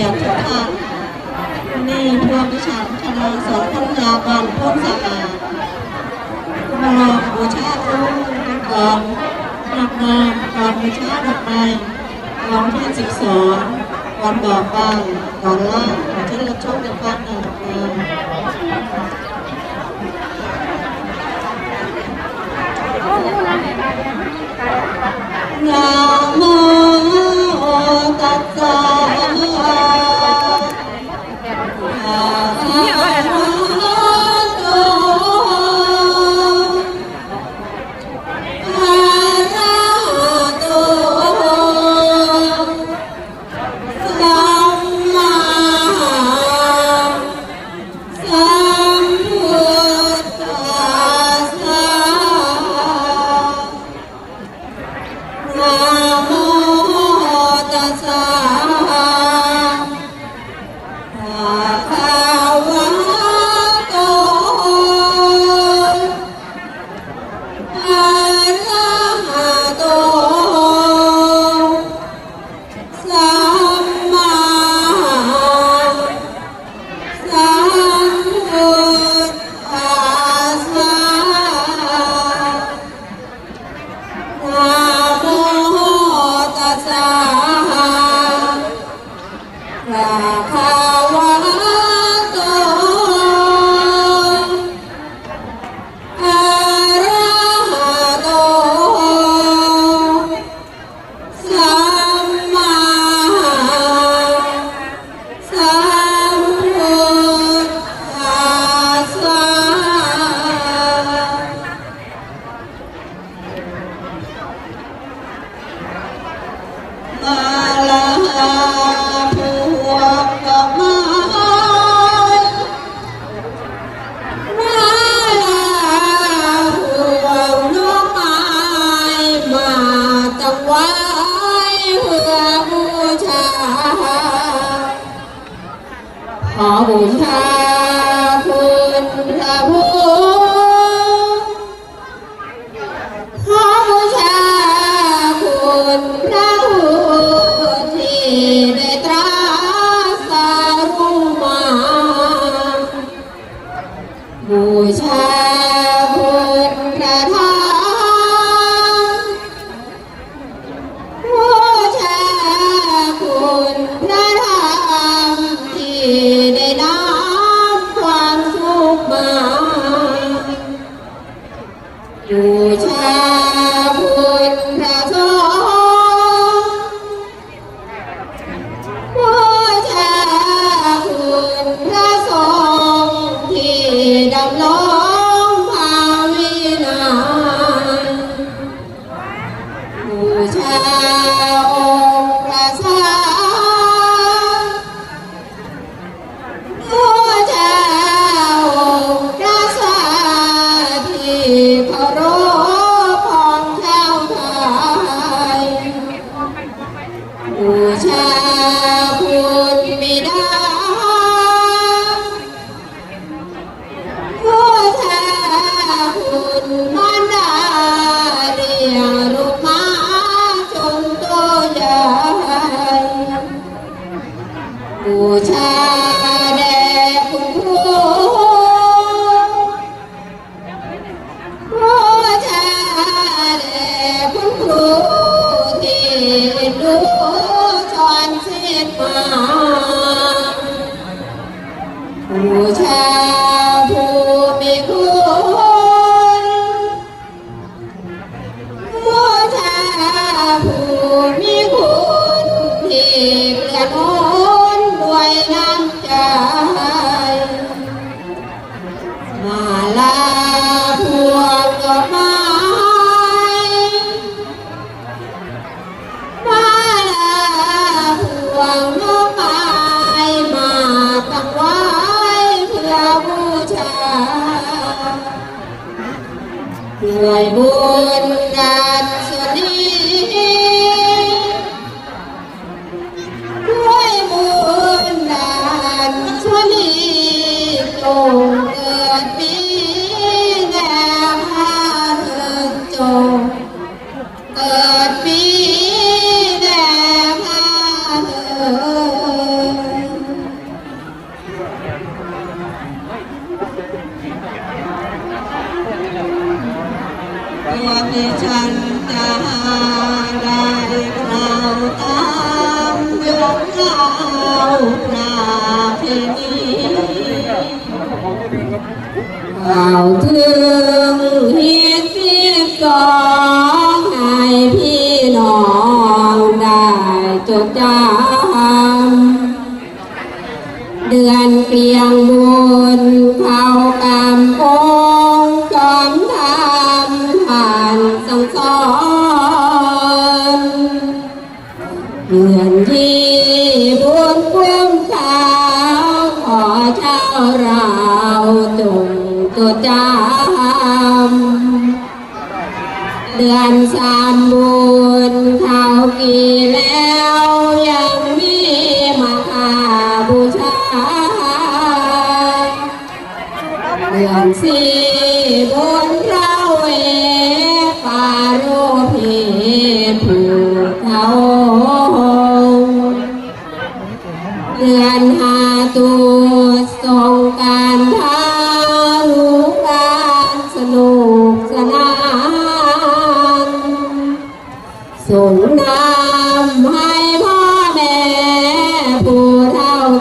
กียรติทุกท่านนี่พวกวิชานชนงสอนพัฒนาบอลพ้นสะอาดมาลองบูชาคุ้มกองดอกนามกองบูชาดอกไม้กองที่สิบสองกองบอกบ้านกองล่างที่เราชมกันบ้านหนึ่ง 자꾸 자네 วังน้องมาตั้งไวเพื่อบูชบุญ ว่าดิฉันจเราตามยกเราปราเพณีเอาถึงเฮียสิบสองให้พี่น้องได้จดจำเดือนเกลียงบุญเขา เราจงจดจำเดือนสามบุญเข้ากี่แล้วยังมีมาคาบูชา เดือนสี่บนเราเวปารเพผู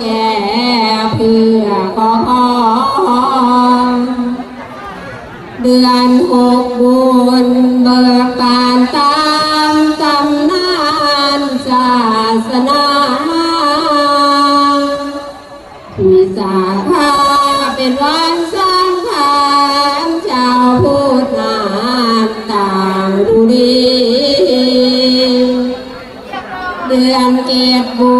แก่เพื่อขอพรเดือนหกบุญเบิกบานตามตำนานศาสนาวิสาขาเป็นวันสำคัญชาวพุทธนานต่างบุรีเดือนเกตบุ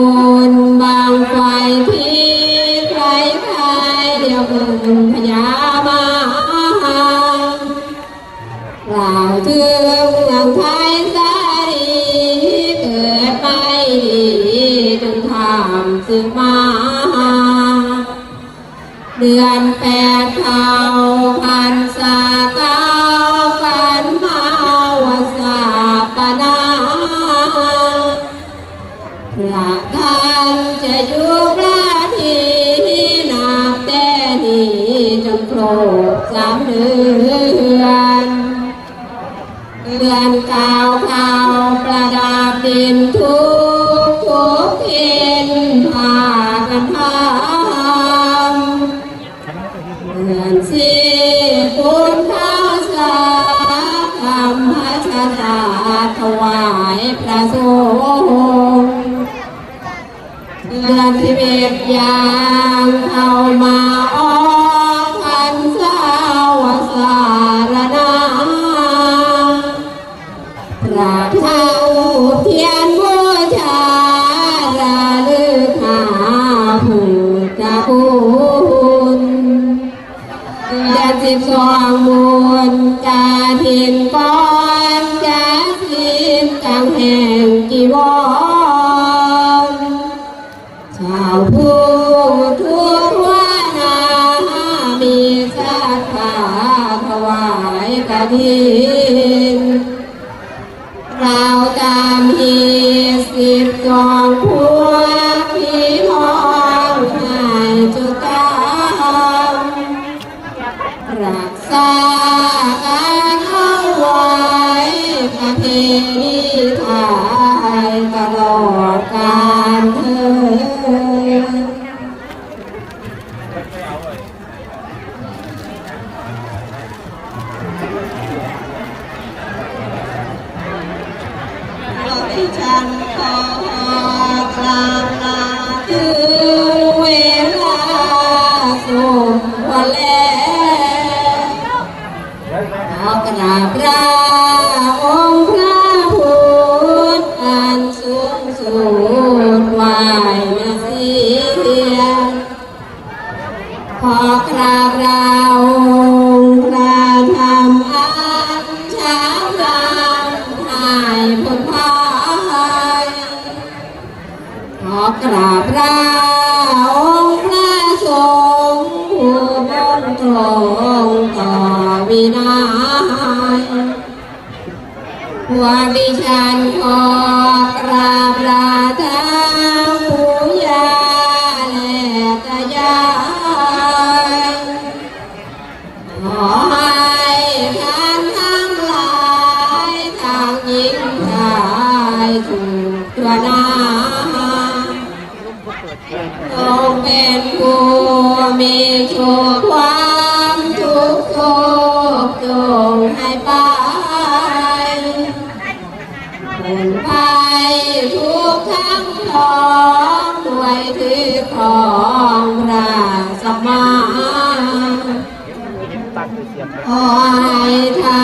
มา เดือนแปดทาง วายพระสงฆ์เดือนสิบเอ็ดยางเข้ามาออกพรรษาวสารนาพระเท่าเทียนบูชาระลึกหาผู้จะคุณเดือนสิบสอง ทินเราตามฮีสิบจองพวพี่น้องหายจุดตามรักษาการเข้าไว้ประเพณีไท มีโชคความทุกข์โศกจงให้ไปเป็นภัยทุกทั้งท้องด้วยที่ของราสมาขอให้ทาน